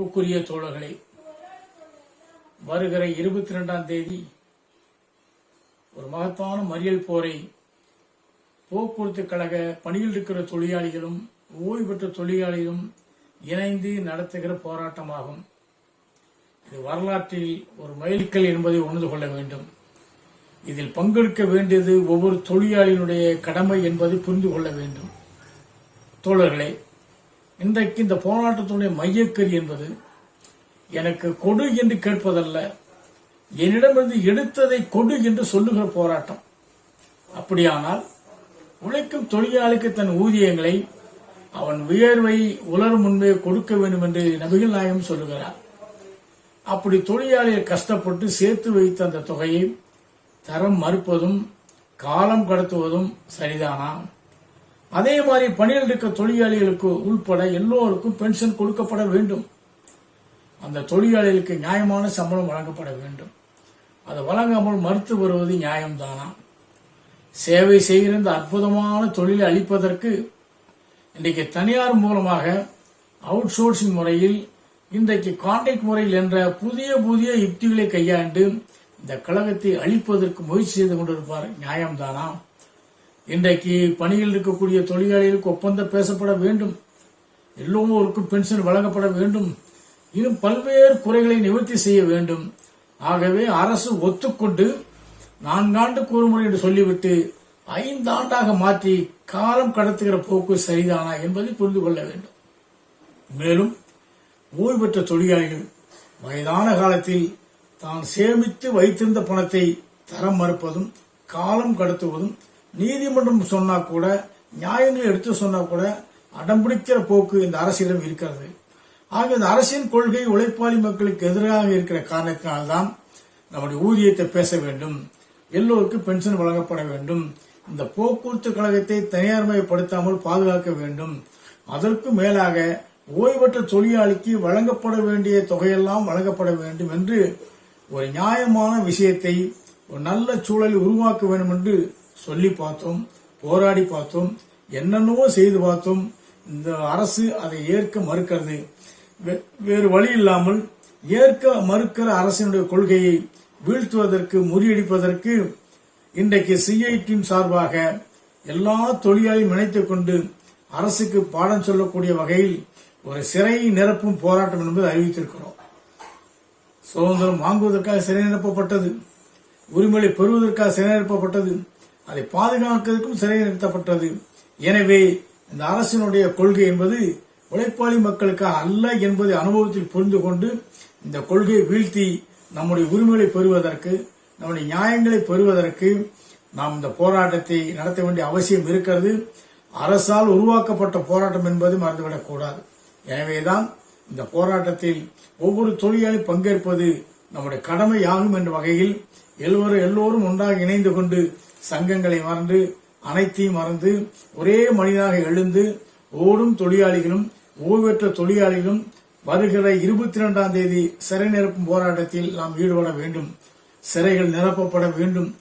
அன்புக்குரிய தோழர்களே வருகிற இருபத்தி ரெண்டாம் தேதி ஒரு மகத்தான மறியல் போரை போக்குவரத்து கழக பணியில் இருக்கிற தொழிலாளிகளும் ஓய்வு பெற்ற தொழிலாளிகளும் இணைந்து நடத்துகிற போராட்டமாகும். இது வரலாற்றில் ஒரு மைல்கல் என்பதை உணர்ந்து கொள்ள வேண்டும். இதில் பங்கெடுக்க வேண்டியது ஒவ்வொரு தொழிலாளியினுடைய கடமை என்பதை புரிந்து கொள்ள வேண்டும். தோழர்களே இன்றைக்கு இந்த போராட்டத்தினுடைய மையக்கறி என்பது எனக்கு கொடு என்று கேட்பதல்ல. என்னிடமிருந்து எடுத்ததை கொடு என்று சொல்லுகிற போராட்டம். அப்படியானால் உழைக்கும் தொழிலாளிக்கு தன் ஊதியங்களை அவன் வியர்வை உலர் முன்பே கொடுக்க வேண்டும் என்று நபிகள் நாயகம் சொல்லுகிறார். அப்படி தொழிலாளிகள் கஷ்டப்பட்டு சேர்த்து வைத்த அந்த தொகையை தரம் மறுப்பதும் காலம் கடத்துவதும் சரிதானா? அதே மாதிரி பணியில் இருக்க தொழிலாளிகளுக்கு உள்பட எல்லோருக்கும் பென்ஷன் கொடுக்கப்பட வேண்டும். அந்த தொழிலாளிகளுக்கு நியாயமான சம்பளம் வழங்கப்பட வேண்டும். அது வழங்காமல் மறுத்து வருவது நியாயம்தானா? சேவை செய்கிற இந்த அற்புதமான தொழிலை அளிப்பதற்கு இன்றைக்கு தனியார் மூலமாக அவுட் சோர்சிங் முறையில் இன்றைக்கு கான்ட்ராக்ட் முறையில் என்ற புதிய புதிய யுக்திகளை கையாண்டு இந்த கழகத்தை அழிப்பதற்கு முயற்சி செய்து கொண்டிருப்பார். நியாயம்தானா? இன்றைக்கு பணியில் இருக்கக்கூடிய தொழிலாளிகளுக்கு ஒப்பந்தம் பேசப்பட வேண்டும். எல்லோருக்கும் பென்ஷன் வழங்கப்பட வேண்டும். இன்னும் பல்வேறு குறைகளை நிவர்த்தி செய்ய வேண்டும். ஆகவே அரசு ஒத்துக்கொண்டு நான்காண்டுக்கு ஒரு முறை என்று சொல்லிவிட்டு ஐந்தாண்டாக மாற்றி காலம் கடத்துகிற போக்கு சரிதானா என்பதை புரிந்து கொள்ள வேண்டும். மேலும் ஓய்வு பெற்ற தொழிலாளிகள் வயதான காலத்தில் தான் சேமித்து வைத்திருந்த பணத்தை தரம் மறுப்பதும் காலம் கடத்துவதும் நீதிமன்றம் சொன்னா கூட நியாயங்களை எடுத்து சொன்னா கூட அடம்பிடிக்கிற போக்கு இந்த அரசிடம் இருக்கிறது. ஆக இந்த அரசின் கொள்கை உழைப்பாளி மக்களுக்கு எதிராக இருக்கிற காரணத்தினால்தான் நம்முடைய ஊதியத்தை பேச வேண்டும். எல்லோருக்கும் பென்ஷன் வழங்கப்பட வேண்டும். இந்த போக்குவரத்து கழகத்தை தனியார்மயப்படுத்தாமல் பாதுகாக்க வேண்டும். அதற்கு மேலாக ஓய்வற்ற தொழிலாளிக்கு வழங்கப்பட வேண்டிய தொகையெல்லாம் வழங்கப்பட வேண்டும் என்று ஒரு நியாயமான விஷயத்தை ஒரு நல்ல சூழலை உருவாக்க வேண்டும் என்று சொல்லி பார்த்தோம் போராடி பார்த்தோம் என்னென்னவோ செய்து பார்த்தோம். இந்த அரசு அதை ஏற்க மறுக்கிறது. வேறு வழி இல்லாமல் ஏற்க மறுக்கிற அரசினுடைய கொள்கையை வீழ்த்துவதற்கு முறியடிப்பதற்கு இன்றைக்கு சிஐடியின் சார்பாக எல்லா தொழிலாளையும் இணைத்துக் கொண்டு அரசுக்கு பாடம் சொல்லக்கூடிய வகையில் ஒரு சிறை நிரப்பும் போராட்டம் என்பது அறிவித்திருக்கிறோம். சுதந்திரம் வாங்குவதற்காக சிறை நிரப்பப்பட்டது. உரிமையை பெறுவதற்காக சிறை நிரப்பப்பட்டது. அதை பாதுகாக்கிறதுக்கும் சிறை நிறுத்தப்பட்டது. எனவே இந்த அரசினுடைய கொள்கை என்பது உழைப்பாளி மக்களுக்காக அல்ல என்பதை அனுபவத்தில் புரிந்து கொண்டு இந்த கொள்கையை வீழ்த்தி நம்முடைய உரிமைகளை பெறுவதற்கு நம்முடைய நியாயங்களை பெறுவதற்கு நாம் இந்த போராட்டத்தை நடத்த வேண்டிய அவசியம் இருக்கிறது. அரசால் உருவாக்கப்பட்ட போராட்டம் என்பது மறந்துவிடக்கூடாது எனவேதான் இந்த போராட்டத்தில் ஒவ்வொரு தொழிலாளி பங்கேற்பது நம்முடைய கடமையாகும் என்ற வகையில் எல்லோரும் எல்லோரும் ஒன்றாக இணைந்து கொண்டு சங்கங்களை மறந்து அனைத்தையும் மறந்து ஒரே மனிதனாக எழுந்து ஓடும் தொழிலாளிகளும் ஓய்வற்ற தொழிலாளிகளும் வருகிற இருபத்தி இரண்டாம் தேதி சிறை நிரப்பும் போராட்டத்தில் நாம் ஈடுபட வேண்டும். சிறைகள் நிரப்பப்பட வேண்டும்.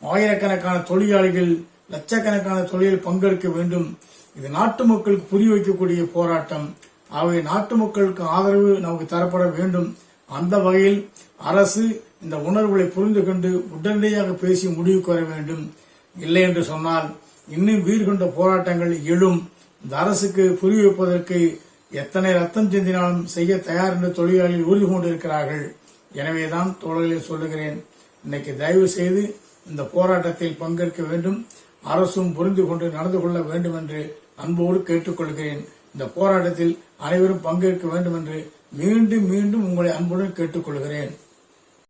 ஆயிரக்கணக்கான தொழிலாளிகள் லட்சக்கணக்கான தொழிலில் பங்கெடுக்க வேண்டும். இது நாட்டு மக்களுக்கு புரிய வைக்கக்கூடிய போராட்டம். ஆகவே நாட்டு மக்களுக்கு ஆதரவு நமக்கு தரப்பட வேண்டும். அந்த வகையில் அரசு இந்த உணர்வுகளை புரிந்து கொண்டு உடனடியாக பேசி முடிவுக்கு வர வேண்டும். இல்லை என்று சொன்னால் இன்னும் வீர் கொண்ட போராட்டங்கள் எழும். இந்த அரசுக்கு புரிய வைப்பதற்கு எத்தனை ரத்தம் சிந்தினாலும் செய்ய தயார் என்று தொழிலாளிகள் உறுதி கொண்டிருக்கிறார்கள். எனவேதான் தோழர்களை சொல்லுகிறேன். இன்னைக்கு தயவு செய்து இந்த போராட்டத்தில் பங்கேற்க வேண்டும். அரசும் புரிந்து கொண்டு நடந்து கொள்ள வேண்டும் என்று அன்போடு கேட்டுக்கொள்கிறேன். இந்த போராட்டத்தில் அனைவரும் பங்கேற்க வேண்டும் என்று மீண்டும் மீண்டும் உங்களை அன்புடன் கேட்டுக்கொள்கிறேன்.